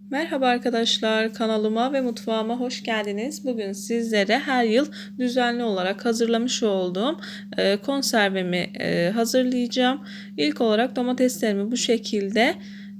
Merhaba arkadaşlar, kanalıma ve mutfağıma hoş geldiniz. Bugün sizlere her yıl düzenli olarak hazırlamış olduğum e, konservemi e, hazırlayacağım. İlk olarak domateslerimi bu şekilde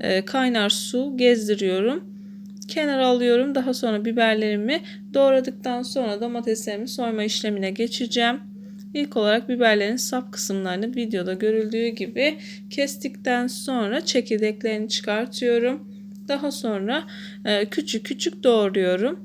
e, kaynar su gezdiriyorum. Kenara alıyorum. Daha sonra biberlerimi doğradıktan sonra domateslerimi soyma işlemine geçeceğim. İlk olarak biberlerin sap kısımlarını videoda görüldüğü gibi kestikten sonra çekirdeklerini çıkartıyorum. Daha sonra e, küçük küçük doğruyorum.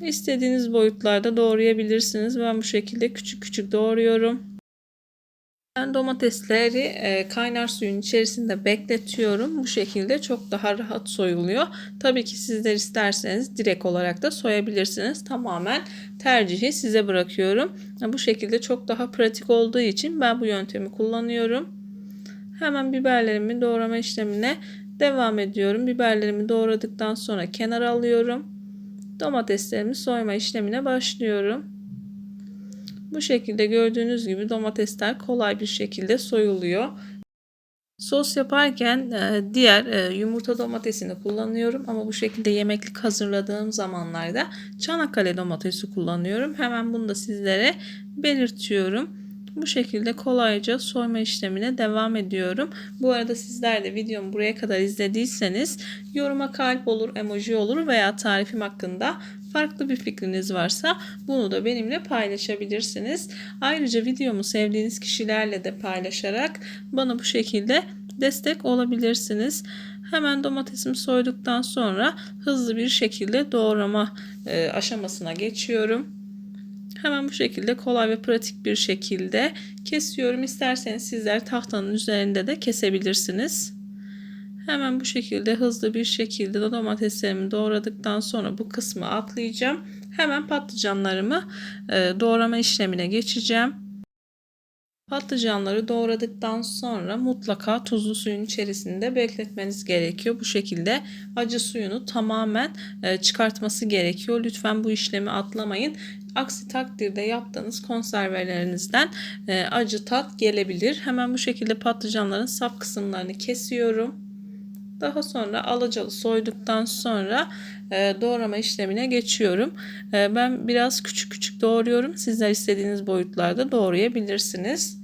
İstediğiniz boyutlarda doğrayabilirsiniz. Ben bu şekilde küçük küçük doğruyorum. Ben domatesleri e, kaynar suyun içerisinde bekletiyorum. Bu şekilde çok daha rahat soyuluyor. Tabii ki sizler isterseniz direkt olarak da soyabilirsiniz. Tamamen tercihi size bırakıyorum. Bu şekilde çok daha pratik olduğu için ben bu yöntemi kullanıyorum. Hemen biberlerimi doğrama işlemine Devam ediyorum. Biberlerimi doğradıktan sonra kenara alıyorum. Domateslerimi soyma işlemine başlıyorum. Bu şekilde gördüğünüz gibi domatesler kolay bir şekilde soyuluyor. Sos yaparken e, diğer e, yumurta domatesini kullanıyorum ama bu şekilde yemeklik hazırladığım zamanlarda Çanakkale domatesi kullanıyorum. Hemen bunu da sizlere belirtiyorum. Bu şekilde kolayca soyma işlemine devam ediyorum. Bu arada sizler de videomu buraya kadar izlediyseniz yoruma kalp olur, emoji olur veya tarifim hakkında farklı bir fikriniz varsa bunu da benimle paylaşabilirsiniz. Ayrıca videomu sevdiğiniz kişilerle de paylaşarak bana bu şekilde destek olabilirsiniz. Hemen domatesimi soyduktan sonra hızlı bir şekilde doğrama e, aşamasına geçiyorum. Hemen bu şekilde kolay ve pratik bir şekilde kesiyorum. İsterseniz sizler tahtanın üzerinde de kesebilirsiniz. Hemen bu şekilde hızlı bir şekilde domateslerimi doğradıktan sonra bu kısmı atlayacağım. Hemen patlıcanlarımı e, doğrama işlemine geçeceğim. Patlıcanları doğradıktan sonra mutlaka tuzlu suyun içerisinde bekletmeniz gerekiyor. Bu şekilde acı suyunu tamamen e, çıkartması gerekiyor. Lütfen bu işlemi atlamayın. Aksi takdirde yaptığınız konservelerinizden e, acı tat gelebilir. Hemen bu şekilde patlıcanların sap kısımlarını kesiyorum. Daha sonra alacalı soyduktan sonra e, doğrama işlemine geçiyorum. E, ben biraz küçük küçük doğruyorum. Sizler istediğiniz boyutlarda doğrayabilirsiniz.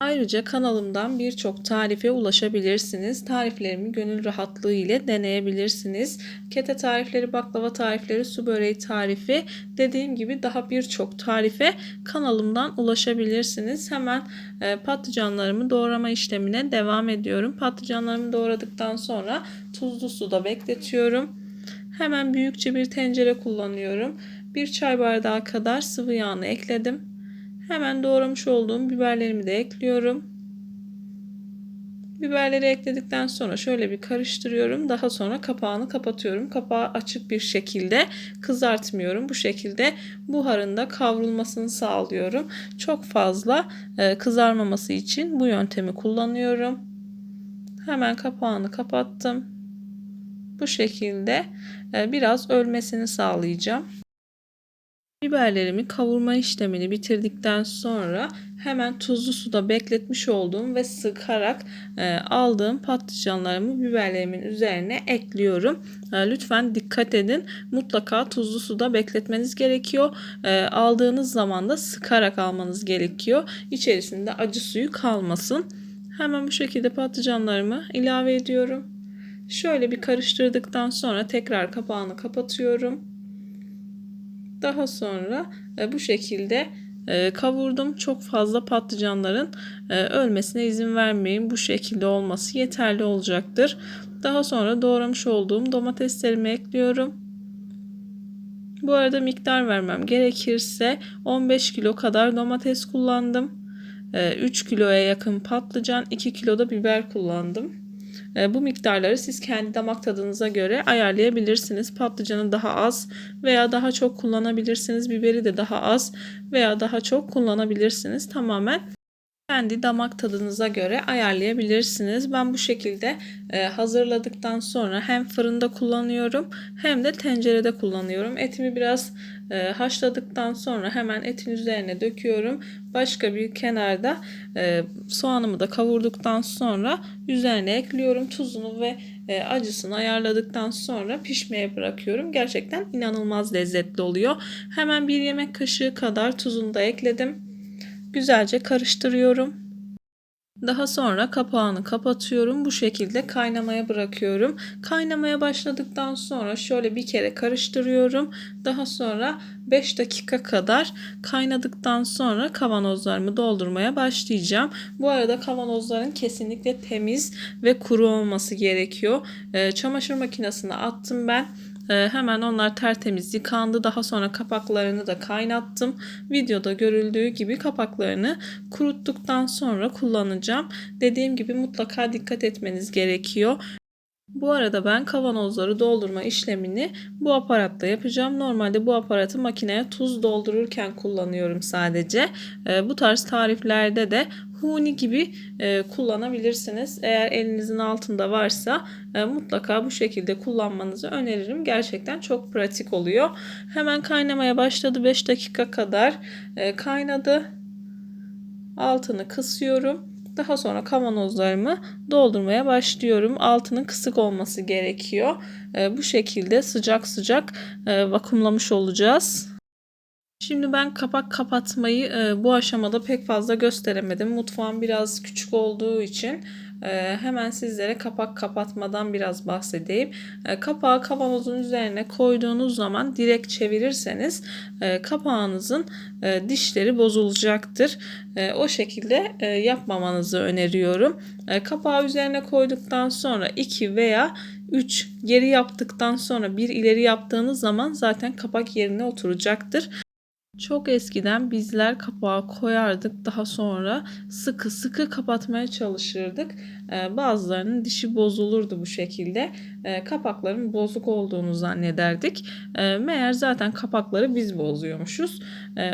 Ayrıca kanalımdan birçok tarife ulaşabilirsiniz. Tariflerimi gönül rahatlığı ile deneyebilirsiniz. Kete tarifleri, baklava tarifleri, su böreği tarifi dediğim gibi daha birçok tarife kanalımdan ulaşabilirsiniz. Hemen e, patlıcanlarımı doğrama işlemine devam ediyorum. Patlıcanlarımı doğradıktan sonra tuzlu suda bekletiyorum. Hemen büyükçe bir tencere kullanıyorum. Bir çay bardağı kadar sıvı yağını ekledim. Hemen doğramış olduğum biberlerimi de ekliyorum. Biberleri ekledikten sonra şöyle bir karıştırıyorum. Daha sonra kapağını kapatıyorum. Kapağı açık bir şekilde kızartmıyorum. Bu şekilde buharında kavrulmasını sağlıyorum. Çok fazla e, kızarmaması için bu yöntemi kullanıyorum. Hemen kapağını kapattım. Bu şekilde e, biraz ölmesini sağlayacağım. Biberlerimi kavurma işlemini bitirdikten sonra hemen tuzlu suda bekletmiş olduğum ve sıkarak e, aldığım patlıcanlarımı biberlerimin üzerine ekliyorum. E, lütfen dikkat edin. Mutlaka tuzlu suda bekletmeniz gerekiyor. E, aldığınız zaman da sıkarak almanız gerekiyor. İçerisinde acı suyu kalmasın. Hemen bu şekilde patlıcanlarımı ilave ediyorum. Şöyle bir karıştırdıktan sonra tekrar kapağını kapatıyorum. Daha sonra e, bu şekilde e, kavurdum. Çok fazla patlıcanların e, ölmesine izin vermeyin. Bu şekilde olması yeterli olacaktır. Daha sonra doğramış olduğum domateslerimi ekliyorum. Bu arada miktar vermem gerekirse 15 kilo kadar domates kullandım. 3 kiloya yakın patlıcan, 2 kilo da biber kullandım. E, bu miktarları siz kendi damak tadınıza göre ayarlayabilirsiniz. Patlıcanı daha az veya daha çok kullanabilirsiniz. Biberi de daha az veya daha çok kullanabilirsiniz. Tamamen kendi damak tadınıza göre ayarlayabilirsiniz. Ben bu şekilde e, hazırladıktan sonra hem fırında kullanıyorum hem de tencerede kullanıyorum. Etimi biraz e, haşladıktan sonra hemen etin üzerine döküyorum. Başka bir kenarda e, soğanımı da kavurduktan sonra üzerine ekliyorum. Tuzunu ve e, acısını ayarladıktan sonra pişmeye bırakıyorum. Gerçekten inanılmaz lezzetli oluyor. Hemen bir yemek kaşığı kadar tuzunu da ekledim. Güzelce karıştırıyorum. Daha sonra kapağını kapatıyorum. Bu şekilde kaynamaya bırakıyorum. Kaynamaya başladıktan sonra şöyle bir kere karıştırıyorum. Daha sonra 5 dakika kadar kaynadıktan sonra kavanozlarımı doldurmaya başlayacağım. Bu arada kavanozların kesinlikle temiz ve kuru olması gerekiyor. Ee, çamaşır makinesine attım ben. Ee, hemen onlar tertemiz yıkandı. Daha sonra kapaklarını da kaynattım. Videoda görüldüğü gibi kapaklarını kuruttuktan sonra kullanacağım. Dediğim gibi mutlaka dikkat etmeniz gerekiyor. Bu arada ben kavanozları doldurma işlemini bu aparatta yapacağım. Normalde bu aparatı makineye tuz doldururken kullanıyorum sadece. Ee, bu tarz tariflerde de huni gibi e, kullanabilirsiniz. Eğer elinizin altında varsa e, mutlaka bu şekilde kullanmanızı öneririm. Gerçekten çok pratik oluyor. Hemen kaynamaya başladı. 5 dakika kadar e, kaynadı. Altını kısıyorum. Daha sonra kavanozlarımı doldurmaya başlıyorum. Altının kısık olması gerekiyor. E, bu şekilde sıcak sıcak e, vakumlamış olacağız. Şimdi ben kapak kapatmayı e, bu aşamada pek fazla gösteremedim. Mutfağım biraz küçük olduğu için e, hemen sizlere kapak kapatmadan biraz bahsedeyim. E, kapağı kavanozun üzerine koyduğunuz zaman direkt çevirirseniz e, kapağınızın e, dişleri bozulacaktır. E, o şekilde e, yapmamanızı öneriyorum. E, kapağı üzerine koyduktan sonra 2 veya 3 geri yaptıktan sonra bir ileri yaptığınız zaman zaten kapak yerine oturacaktır. Çok eskiden bizler kapağı koyardık. Daha sonra sıkı sıkı kapatmaya çalışırdık. Ee, bazılarının dişi bozulurdu bu şekilde. Ee, kapakların bozuk olduğunu zannederdik. Ee, meğer zaten kapakları biz bozuyormuşuz.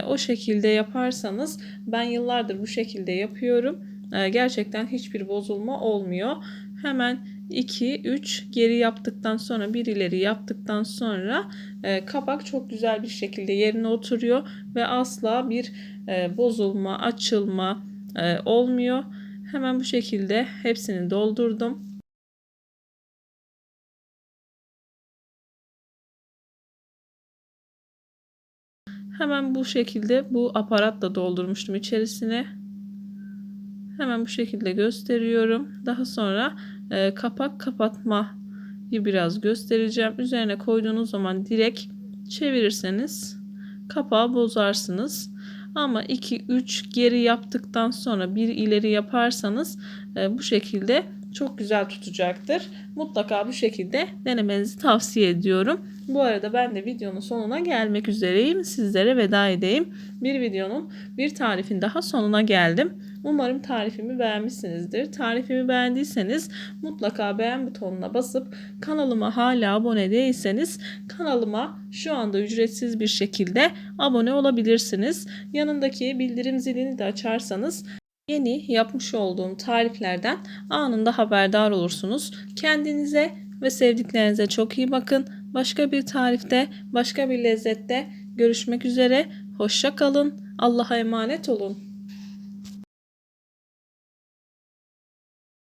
O şekilde yaparsanız ben yıllardır bu şekilde yapıyorum. Gerçekten hiçbir bozulma olmuyor. Hemen 2, 3 geri yaptıktan sonra bir ileri yaptıktan sonra e, kapak çok güzel bir şekilde yerine oturuyor ve asla bir e, bozulma, açılma e, olmuyor. Hemen bu şekilde hepsini doldurdum. Hemen bu şekilde bu aparatla doldurmuştum içerisine. Hemen bu şekilde gösteriyorum. Daha sonra e, kapak kapatmayı biraz göstereceğim. Üzerine koyduğunuz zaman direkt çevirirseniz kapağı bozarsınız. Ama 2-3 geri yaptıktan sonra bir ileri yaparsanız e, bu şekilde çok güzel tutacaktır. Mutlaka bu şekilde denemenizi tavsiye ediyorum. Bu arada ben de videonun sonuna gelmek üzereyim. Sizlere veda edeyim. Bir videonun bir tarifin daha sonuna geldim. Umarım tarifimi beğenmişsinizdir. Tarifimi beğendiyseniz mutlaka beğen butonuna basıp kanalıma hala abone değilseniz kanalıma şu anda ücretsiz bir şekilde abone olabilirsiniz. Yanındaki bildirim zilini de açarsanız yeni yapmış olduğum tariflerden anında haberdar olursunuz. Kendinize ve sevdiklerinize çok iyi bakın. Başka bir tarifte, başka bir lezzette görüşmek üzere. Hoşça kalın. Allah'a emanet olun.